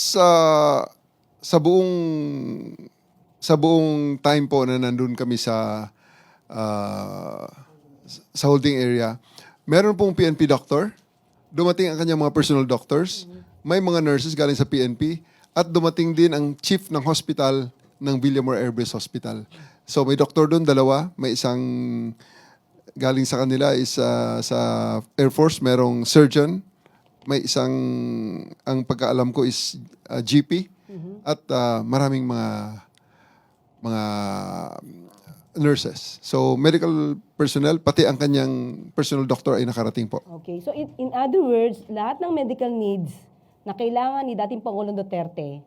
sa sa buong sa buong time po na nandun kami sa ah, sa holding area, meron pong PNP doctor, dumating ang kanyang mga personal doctors, may mga nurses galing sa PNP, at dumating din ang chief ng hospital ng Villamore Air Base Hospital. So may doktor doon, dalawa, may isang galing sa kanila is ah, sa Air Force, merong surgeon, may isang, ang pagkaalam ko is ah, GP, at ah, maraming mga mga nurses. So medical personnel, pati ang kanyang personal doctor ay nakarating po. Okay, so in, in other words, lahat ng medical needs na kailangan ni dating Pangulong Duterte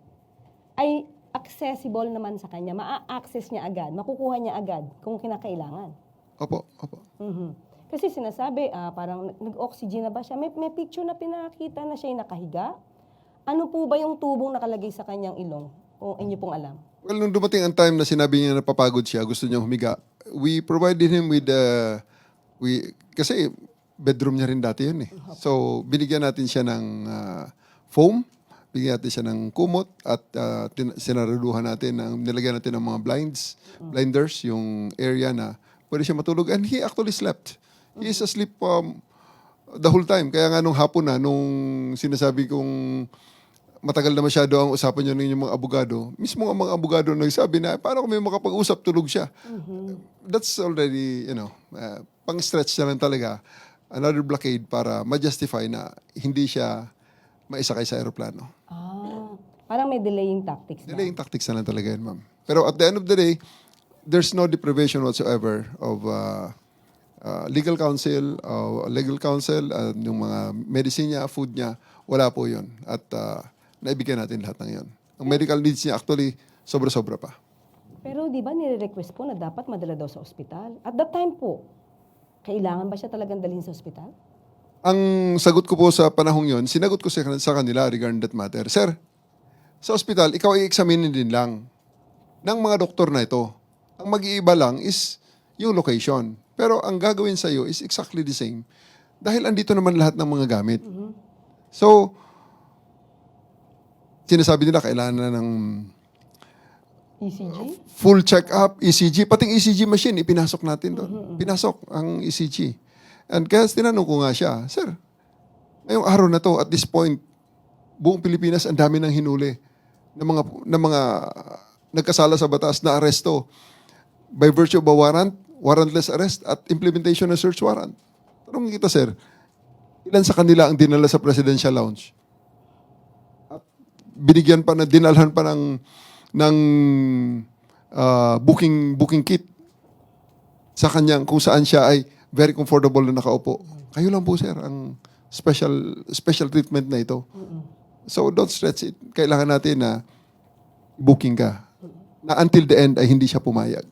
ay accessible naman sa kanya. Ma-access niya agad, makukuha niya agad kung kinakailangan. Opo, opo. Mhm. Kasi sinasabi, ah, parang nag- nag-oxygen na ba siya? May, may picture na pinakita na siya nakahiga. Ano po ba yung tubong nakalagay sa kanyang ilong? Kung inyo pong alam. Well, nung dumating ang time na sinabi niya napapagod siya, gusto niya humiga, we provided him with, uh, we, kasi bedroom niya rin dati yun eh. So, binigyan natin siya ng uh, foam, bigyan natin siya ng kumot, at uh, tin- sinaraduhan natin, ng, nilagyan natin ng mga blinds, blinders, yung area na pwede siya matulog. And he actually slept. He is asleep um, the whole time. Kaya nga nung hapon na, nung sinasabi kong matagal na masyado ang usapan niyo ng inyong mga abogado, mismo ang mga abogado nagsabi na, paano kami makapag-usap, tulog siya. That's already, you know, uh, pang-stretch na lang talaga. Another blockade para ma-justify na hindi siya maisakay sa aeroplano. Ah, parang may delaying tactics na. Delaying tactics na lang talaga yun, ma'am. Pero at the end of the day, there's no deprivation whatsoever of uh, uh, legal counsel, uh, legal counsel, uh, yung mga medicine niya, food niya, wala po yun. At uh, naibigyan natin lahat ng yun. Ang medical needs niya actually, sobra-sobra pa. Pero di ba nire-request po na dapat madala daw sa ospital? At that time po, kailangan ba siya talagang dalhin sa ospital? Ang sagot ko po sa panahong yon, sinagot ko sa, kanila regarding that matter, Sir, sa ospital, ikaw ay examinin din lang ng mga doktor na ito. Ang mag-iiba lang is yung location. Pero ang gagawin sa iyo is exactly the same. Dahil andito naman lahat ng mga gamit. So, sinasabi nila kailangan na ng ECG? full check-up, ECG, pating ECG machine, ipinasok natin doon. Pinasok ang ECG. And kaya tinanong ko nga siya, Sir, ngayong araw na to, at this point, buong Pilipinas, ang dami ng hinuli ng mga, ng mga nagkasala sa batas na aresto by virtue of a warrant, warrantless arrest, at implementation ng search warrant. Tanong kita, Sir, ilan sa kanila ang dinala sa presidential lounge? At binigyan pa na, dinalhan pa ng, ng ah, booking, booking kit sa kanyang kung saan siya ay very comfortable na nakaupo. Kayo lang po, sir, ang special special treatment na ito. So don't stretch it. Kailangan natin na booking ka. Na until the end ay hindi siya pumayag.